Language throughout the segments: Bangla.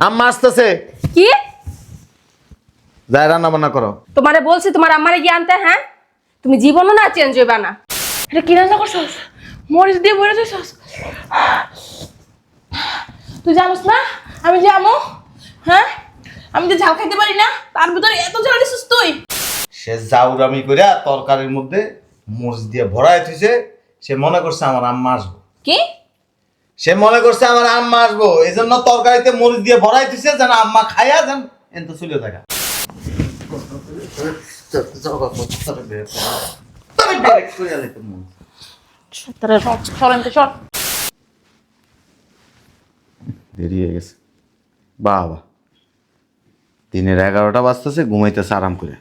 আম্মা আসতেছে। কি? যাই রান্না বান্না করো। তোমারে বলছি তোমার আমারে গিয়ে আনতে হ্যাঁ? তুমি জীবনও না চেঞ্জ হইবা না। এটা কি রান্না করছস? মরিচ দিয়ে দিছস? তুই জানোস না? আমি যে আমো হ্যাঁ? আমি যে ঝাল খাইতে পারি না তার ভিতরে এত ঝাল দিছিস তুই। সে জাউরামি কইরা তরকারির মধ্যে মরিচ দিয়ে ভরাই থইছে সে মনে করছে আমার আম্মা আসব। কি? সে মনে করছে আমার আম্মা আসব। এই জন্য তরকারিতে মরিচ দিয়ে ভরাই দিছে, যেন আম্মা খাইয়া যেন এত চলে থাকা। দেরি হয়ে গেছে। বাবা, দিনের এগারোটা বাজতেছে, ঘুমাইতেছে আরাম করে।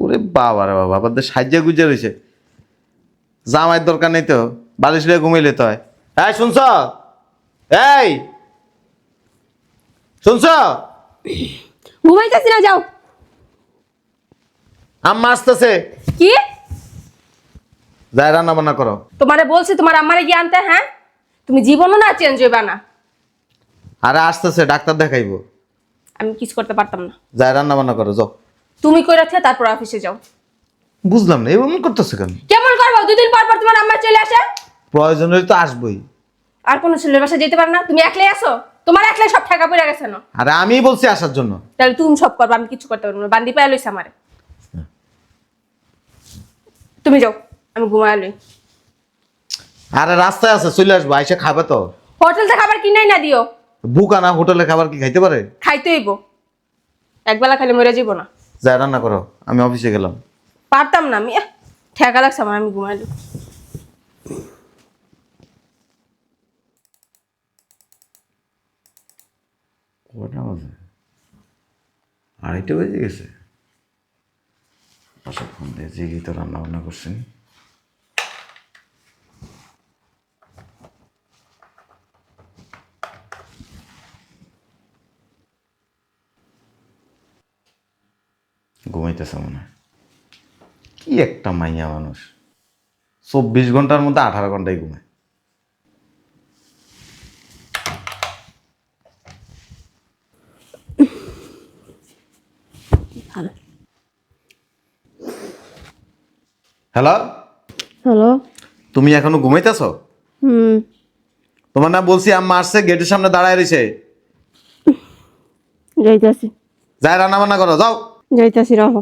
ওরে বাবা রে বাবা আবার সাহায্য গুজে রয়েছে জামাইয়ের দরকার নেই তো, বালিশ লিয়ে ঘুমাইলে তো হয়। এই শুনছ? এই! শুনছ? ঘুমাইতেছি না যাও। আম্মা আসতেছে। কি? যাই রান্না বান্না করো। তোমারে বলছি তোমার আমারে গিয়ে আনতে হ্যাঁ? তুমি জীবনও না চেঞ্জ হইবা না। আরে আসতেছে ডাক্তার দেখাইবো। আমি কিছু করতে পারতাম না। যাই রান্না বান্না করো যাও। তুমি কইরা থেকে তারপর অফিসে যাও। বুঝলাম না এমন করতেছে কেন? কেমন করব? দুদিন পর পর তোমার আম্মা চলে আসে। প্রয়োজন হলে তো আসবোই। আর কোনো ছেলের বাসায় যেতে পারে না? তুমি একলাই আসো তোমার একলাই সব ঠেকা পড়ে গেছে না? আরে আমি বলছি আসার জন্য। তাহলে তুমি সব করবে আমি কিছু করতে পারব না। বান্দি পায়ে লইছে আমারে। তুমি যাও আমি ঘুমায় লই। আরে রাস্তায় আছে চলে আসব আইসে খাবে তো। হোটেল থেকে খাবার কিনাই না দিও। বুকানা হোটেলে খাবার কি খাইতে পারে? খাইতে হইব। একবেলা খালি মরে যাব না। যাই রান্না করো আমি অফিসে গেলাম। পারতাম না আমি ঠেকা লাগছে আমার আমি ঘুমাই লই কটা বাজে আড়াইটা বেজে গেছে। ফোন দিয়ে জেগে তো রান্না বান্না করছেন ঘুমাইতেছে মনে কি একটা মাইয়া মানুষ। চব্বিশ ঘণ্টার মধ্যে আঠারো ঘন্টায় ঘুমায়। হ্যালো হ্যালো তুমি এখনও ঘুমাইতেছ? হুম। তোমার না বলছি আম্মা আসছে গেটের সামনে দাঁড়ায় রয়েছে। যাইতাছি। যাই রান্না বান্না করো যাও। যাইতাছি রহ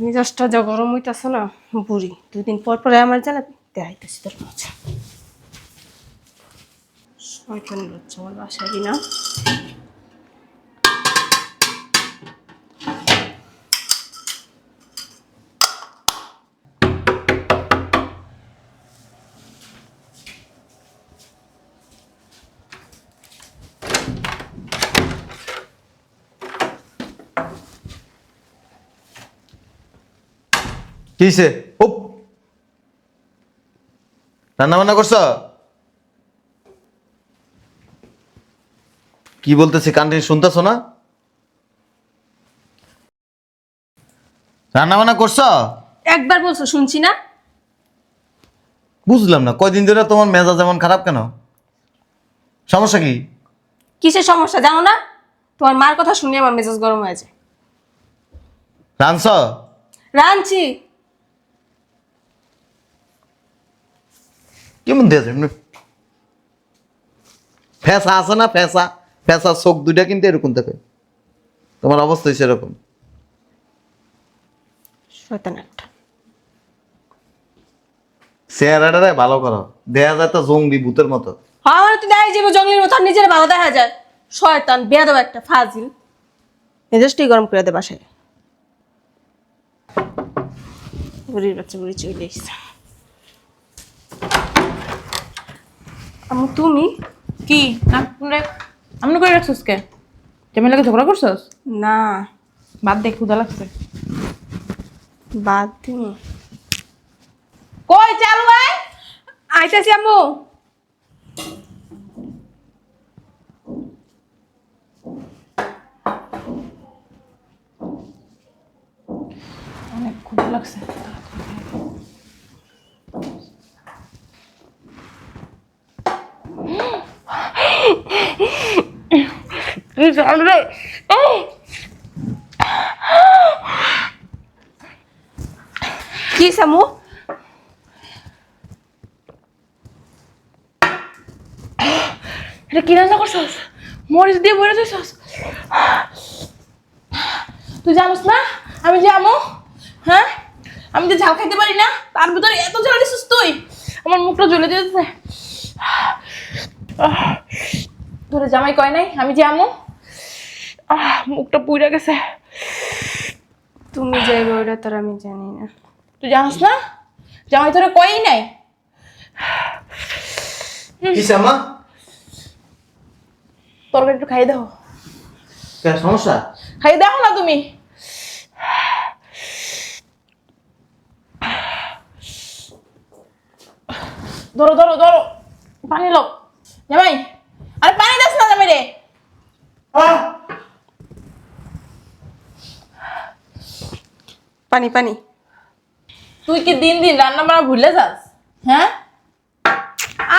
মেজাজটা যা গরম হইতাছে না বুড়ি। দুদিন পর পরে আমার জানা দেখাইতেছি তোর মজা শয়তানি বাচ্চা আমার বাসায় না। কিসে উপ রান্না বান্না করছ? কি বলতেছি কান্টি শুনতেছ না? রান্না বান্না করছ? একবার বলছো শুনছি না। বুঝলাম না কয়দিন ধরে তোমার মেজাজ এমন খারাপ কেন? সমস্যা কি? কিসের সমস্যা জানো না? তোমার মার কথা শুনে আমার মেজাজ গরম হয়ে যায়। রানছ কেমন দিয়েছে ফেসা আছে না ফেসা? ফেসা চোখ দুইটা কিন্তু এরকম থাকে তোমার অবস্থাই সেরকম চেহারাটা ভালো করো। দেখা যায় তো জঙ্গি ভূতের মতো। আমার তো দেখাই যাব জঙ্গলের মতো নিজের ভালো দেখা যায়। শয়তান বেয়াদব একটা ফাজিল। মেজাজটাই গরম করে দে বাসায়। বুড়ির বাচ্চা বুড়ি চলে এসছে। আমু তুমি? কি? না আমি করে রাখছিস কে? জামাই লাগে ঝগড়া করছস? না। বাদ দেখ ক্ষুদা লাগছে। বাদ তুমি কই চালু আয় আইতাছি আম্মু। অনেক ক্ষুদা লাগছে। কি ঝাল রে কি সামু এটা কি রান্না করছস? মরিচ দিয়ে ভরে দিছস? তুই জানিস না? আমি যে আমো হ্যাঁ? আমি যে ঝাল খাইতে পারি না, তার ভিতরে এত ঝাল দিছিস তুই। আমার মুখটা জ্বলে যেতেছে ধরে জামাই কয় নাই, আমি যে আমো আহ, মুখটা পুড়ে গেছে। তুমি যাইবে ওটা তোর আমি জানি না। তুই জানিস না? জামাই তোরে কয়ই নাই। শ্যামা তরকারি একটু খাইয়ে দাও। কেন সমস্যা? খাইয়ে দেখো না তুমি। ধরো ধরো ধরো। পানি লো জামাই আরে পানি দাস না জামাই রে পানি পানি। তুই কি দিন দিন রান্না বান্না ভুলে যাস? হ্যাঁ?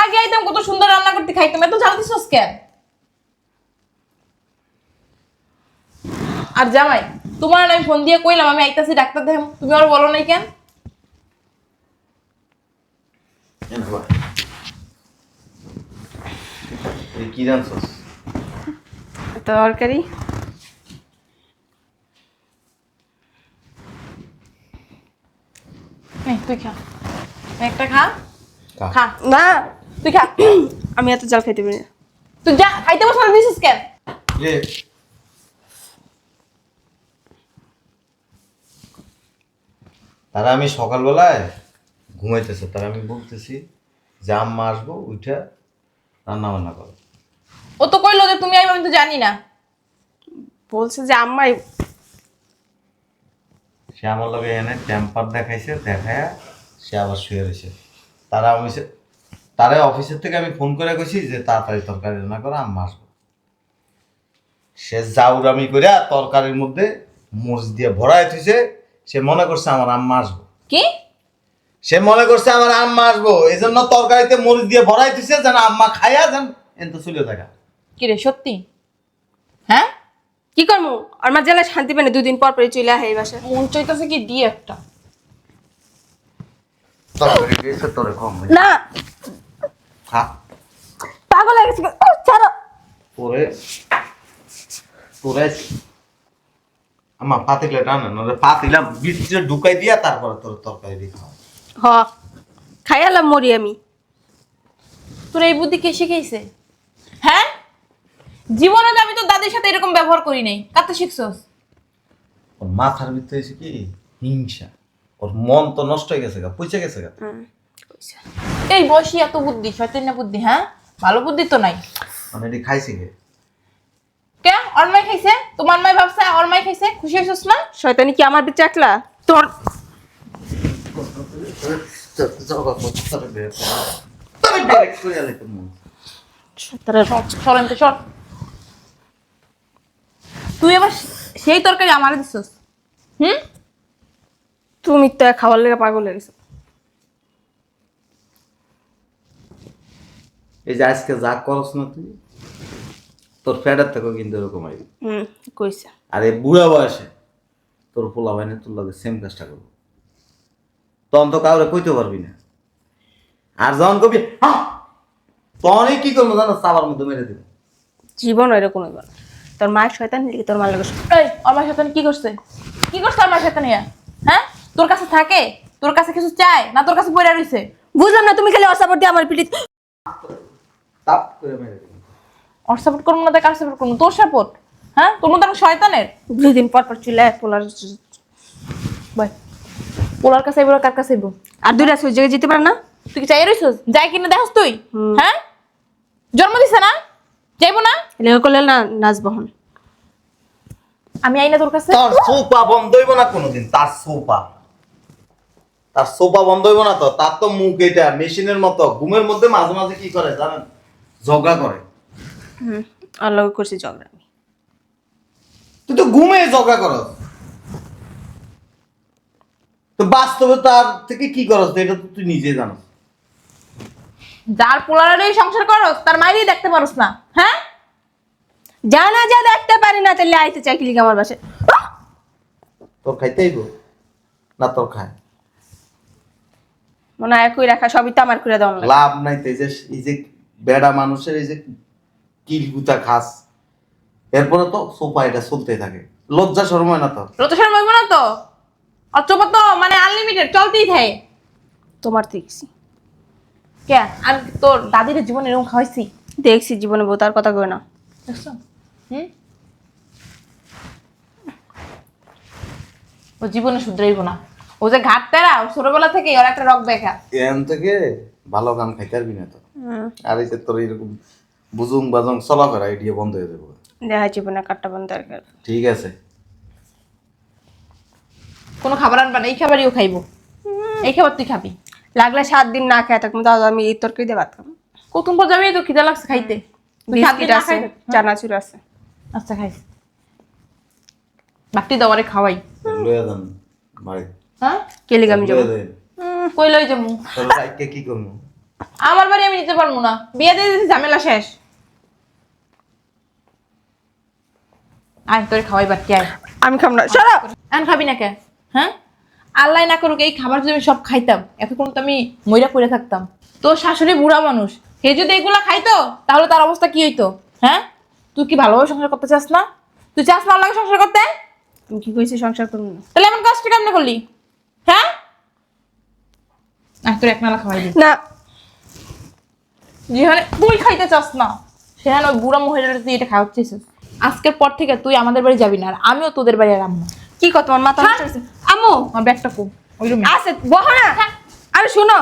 আগে আইতাম কত সুন্দর রান্না করতে খাইতাম এত ঝাল দিছস কেন? আর জামাই তোমার আমি ফোন দিয়ে কইলাম আমি আইতাছি ডাক্তার দেখাম তুমি আর বলো নাই কেন? এই কি জানছস? তরকারি। তুই খা। একটা খা। খা। খা। না তুই খা। আমি এত জাল খাইতে পারি না। তুই যা খাইতে বসে দিছিস কেন? তারা আমি সকালবেলায় ঘুমাইতেছে তারা আমি বলতেছি যে আম্মা আসব উঠে রান্না বান্না করো। ও তো কইলো যে তুমি আইবা আমি তো জানি না। বলছে যে আম্মাই সে আমার লগে এনে টেম্পার দেখাইছে দেখায় সে আবার শুয়ে রয়েছে। তারা অফিসে তারা অফিসের থেকে আমি ফোন করে গেছি যে তাড়াতাড়ি তরকারি রান্না করো আম্মা আসব। সে জাউরামি করে তরকারির মধ্যে মরিচ দিয়ে ভরাই থুইছে। সে মনে করছে আমার আম্মা আসব। কি? সে মনে করছে আমার আম্মা আসব। এই জন্য তরকারিতে মরিচ দিয়ে ভরাই দিছে যেন আম্মা খাইয়া যেন এত চলে থাকা কি রে সত্যি? হ্যাঁ? কি করব আর মা জেলায় শান্তি পানি দুদিন পর পরে চলে আহে এই বাসায় মন চাইতেছে কি দিয়ে একটা। তোরে কম না। খা পাগল হয়ে গেছে ও, ছাড়ো। পরে তোরে আম্মা পাতিলে রান্না নলে পাতিলাম ভিতরে ঢুকাই দিয়া তারপরে তোর তরকারি দিয়ে হ। খাইয়ালাম মরি আমি। তোর এই বুদ্ধি কে শিখাইছে? হ্যাঁ? জীবনে আমি তো দাদির সাথে এরকম ব্যবহার করি নাই কাতে শিখছস ওর মাথার ভিতরে এসে কি হিংসা ওর মন তো নষ্ট হয়ে গেছে গা পয়সা গেছে গা। এই বয়সী এত বুদ্ধি শয়তান না বুদ্ধি হ্যাঁ ভালো বুদ্ধি তো নাই মানে এটি খাইছে কে কে অরমাই খাইছে তোমার মাই ভাবছে অরমাই খাইছে খুশি হইছস না শয়তানি কি আমার দিকে চাকলা তোর শয়তানের সরেন তো সর তুই এবার সেই তরকারি আমার দিছস? হুম? তুমি তো খাওয়ার লেগে পাগল হয়ে গেছো। এই যে আজকে যা করস না তুই তোর ফ্যাডার থেকেও কিন্তু এরকম আইবি হুম কইছে। আর এই বুড়া বয়সে তোর পোলা বাইনে তোর লগে সেম কাজটা করব। তখন তো কাউরে কইতে পারবি না। আর যখন কবি "হ্যাঁ", তখনই কি করব জানো? চাবার মধ্যে মেরে দিবে। জীবন এরকম না। তোর মায়ের শয়তান লিখে তোর মার লাগে এই আমার সাথে কি করছে? কি করছে আমার সাথে নিয়ে হ্যাঁ? তোর কাছে থাকে? তোর কাছে কিছু চায়? না তোর কাছে পড়ে রইছে? বুঝলাম না তুমি খালি অসাপর দিয়ে আমার পিঠে তাপ করে মেরে ওর সাপোর্ট করব না তো কার সাপোর্ট করব তোর সাপোর্ট হ্যাঁ? তোর মতো একটা শয়তানের? দুদিন পর পর চলে আয় পোলার ভাই ওলার কাছে আইবো কার কাছে আইবো? আর দুইটা সুই জায়গায় যেতে পারে না? তুই কি চাই রইছস? যাই কিনা দেখস তুই? হুম। হ্যাঁ? জন্ম দিছে না? যাইবো না? লেখা করলে না নাচবহন আমি আই না তোর কাছে। তার সোপা বন্ধ হইব না কোনোদিন? তার সোপা তার সোপা বন্ধ হইব না তো? তার তো মুখ এটা মেশিনের মতো। ঘুমের মধ্যে মাঝে মাঝে কি করে জানেন? ঝগড়া করে। হুম আর লগে করছি ঝগড়া আমি। তুই তো ঘুমে ঝগড়া করস। তো বাস্তবে তার থেকে কি করস? এটা তো তুই নিজে জানোস। যার পোলারে সংসার করস তার মাইরেই দেখতে পারস না হ্যাঁ? জানা যা দেখতে পারি না তাহলে আইতে চাই কিলিক আমার বাসে তোর খাইতে আইব না তোর খায়। মনে হয় একই রাখা সবই তো আমার করে লাগে। লাভ নাই তো এই যে এই যে বেড়া মানুষের এই যে কিল গুতা খাস এরপরে তো সোফা এটা চলতে থাকে। লজ্জা শর্মা না তো? রত শর্মা হইব না তো? অচপ তো মানে আনলিমিটেড চলতেই থাকে। তোমার দেখছি কে? আর তোর দাদির জীবনে এরকম খাওয়াইছি? দেখছি জীবনে বউ তার কথা কই না। দেখছ? হুম? ও জীবনে শুধরাইব না। ও যে ঘাট তেরা ছোটবেলা থেকে ওর একটা রক দেখা। এখান থেকে ভালো গান খাইতে পারবি না তো। আর এই যে তোর এরকম বুজুং বাজং চলাফেরা এটিয়ে বন্ধ হয়ে যাব। দেখা জীবনে কাটটা বন্ধ দরকার ঠিক আছে। কোনো খাবার আনবা না এই খাবারই ও খাইবো। এই খাবার তুই খাবি। লাগলে সাত দিন না খেয়ে থাকব তাহলে আমি এই তরকারি দিয়ে ভাত খাব। কতক্ষণ পর যাবি তো খিদা লাগছে খাইতে। বিস্কিট আছে চানাচুর আছে। আচ্ছা খাই। বাকি দেওয়ারে খাওয়াই। লয়ে যান বাড়ি। হ্যাঁ? যাব? কই লই যাব? বাইককে কি করব? আমার বাড়ি আমি নিতে পারব না। বিয়ে দিয়ে ঝামেলা শেষ। আয় তোর খাওয়াই বাকি আয়। আমি খাব না। সরো আন খাবি না কে? হ্যাঁ? আল্লাহ না করুক এই খাবার যদি আমি সব খাইতাম এতক্ষণ তো আমি মইরা পড়ে থাকতাম। তোর শাশুড়ি বুড়া মানুষ হে যদি এগুলা খাইতো তাহলে তার অবস্থা কি হইতো? হ্যাঁ? তুই কি ভালোভাবে সংসার করতে চাস না? তুই চাস না আল্লাহকে সংসার করতে? আমি কি কইছি সংসার করব না? তাহলে এমন কাজটা কেমনে করলি? হ্যাঁ? আহ তোর এক নালা খাওয়াই দিই না। যেখানে তুই খাইতে চাস না সেখানে ওই বুড়া মহিলাটা তুই এটা খাওয়াচ্ছিস। আজকের পর থেকে তুই আমাদের বাড়ি যাবি না আর আমিও তোদের বাড়ি আর আম্মু কি কর তোমার মাথা? আম্মু। আমার ব্যাগটা কো ওই রুমে। আছে বহ না আরে শুনো।